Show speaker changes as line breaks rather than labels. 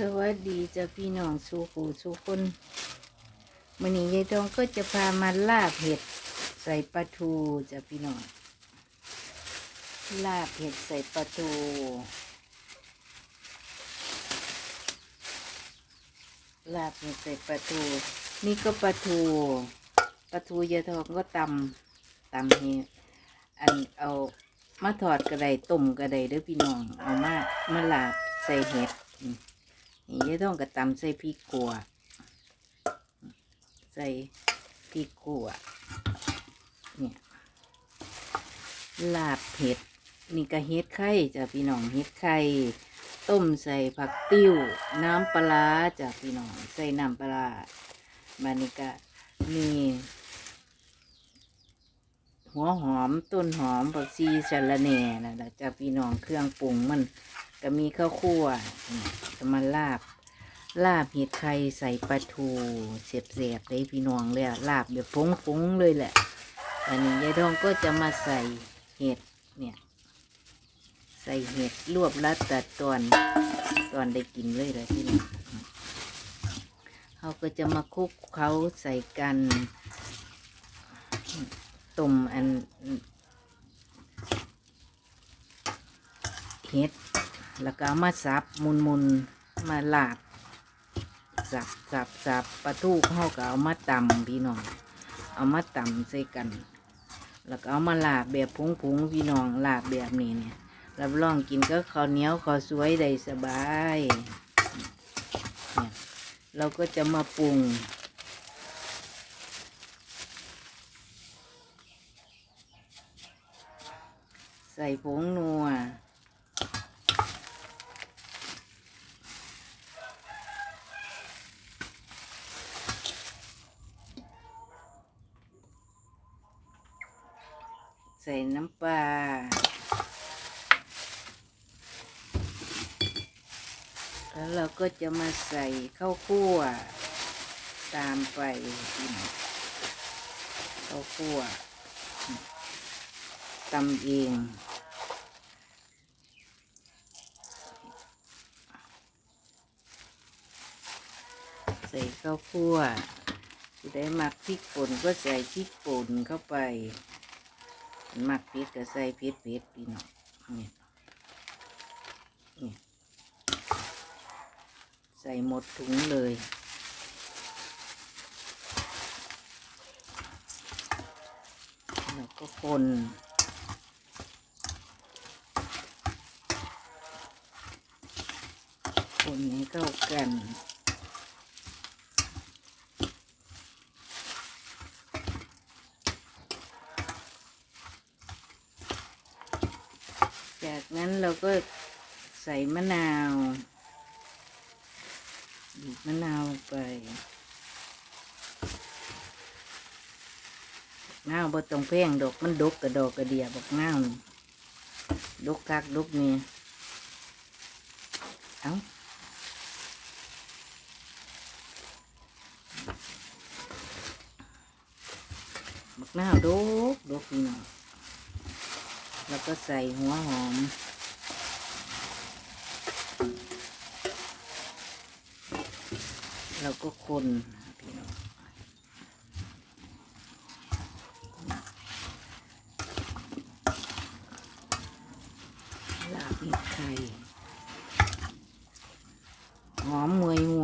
สวัสดีจ้ะพี่น้องสู่ผู้สู่คนมื้อนี้ยายทองก็จะพามาลาบเห็ดใส่ปลาทูจ้ะพี่น้องลาบเห็ดใส่ปลาทูลาบเห็ดใส่ปลาทู นี่ก็ปลาทูปลาทูยายทองก็ตำตำเห็ดอันเอามาถอดกระไดต้มกระไดเด้อพี่น้องเอามามาลาบใส่เห็ด นี่ยายต้องกระตำใส่พริกกัวใส่พริกกัวเนี่ยลาบเห็ดนี่ก็เห็ดไข่จ้ะพี่น้องเห็ดไข่ต้มใส่ผักติ้ว น้ำปลาร้าจ้ะพี่น้องใส่น้ำปลาร้ามานี่ก็มีหัวหอมต้นหอมผักชีสะระแหน่นะล่ะจ้ะพี่น้องเครื่องปรุงมันก็มีข้าวคั่วนี่ก็มาลาบ ลาบเห็ดไข่ใส่ปลาทูเสียบเสียบๆเลยพี่น้องเลยลาบแบบฟุ้งๆเลยแหละ อันนี้ยายทองก็จะมาใส่เห็ดเนี่ยใส่เห็ดรวบรัดตัดตอนตอนได้กินเลยเลยพี่น้องเขาก็จะมาคลุกเขาใส่กันต้มอันเห็ด แล้วก็เอามาสับมุนมุนมาลาบสับสับสับปลาทูเขาก็เอามาตำพี่น้อง เอามาตำใส่กัน แล้วก็เอามาลาบแบบพุงพี่น้องลาบแบบนี้เนี่ยรับรองกินก็ข้าวเหนียวข้าวสวยได้สบายเนี่ยเราก็จะมาปรุงใส่ผงนัว ใส่น้ำปลาแล้วเราก็จะมาใส่ข้าวคั่ว ตามไปข้าวคั่วตำเองใส่ข้าวคั่วจะได้มักพริกป่นก็ใส่พริกป่นเข้าไป มักพริกก็ใส่พริกเผ็ดพี่น้องนี่นี่ใส่หมดถุงเลยแล้วก็คนคนให้เข้ากัน จากนั้นเราก็ใส่มะนาวบีบมะนาวลงไปนาวบ่ต้องแพ่งดอกมันดกกระดอกกระเดียบอกนาวดกคักดกเนี่ยเอาบักนาวดกดกพี่น้อง แล้วก็ใส่หัวหอม แล้วก็คนพี่น้องลาบไข่หอมมวยมว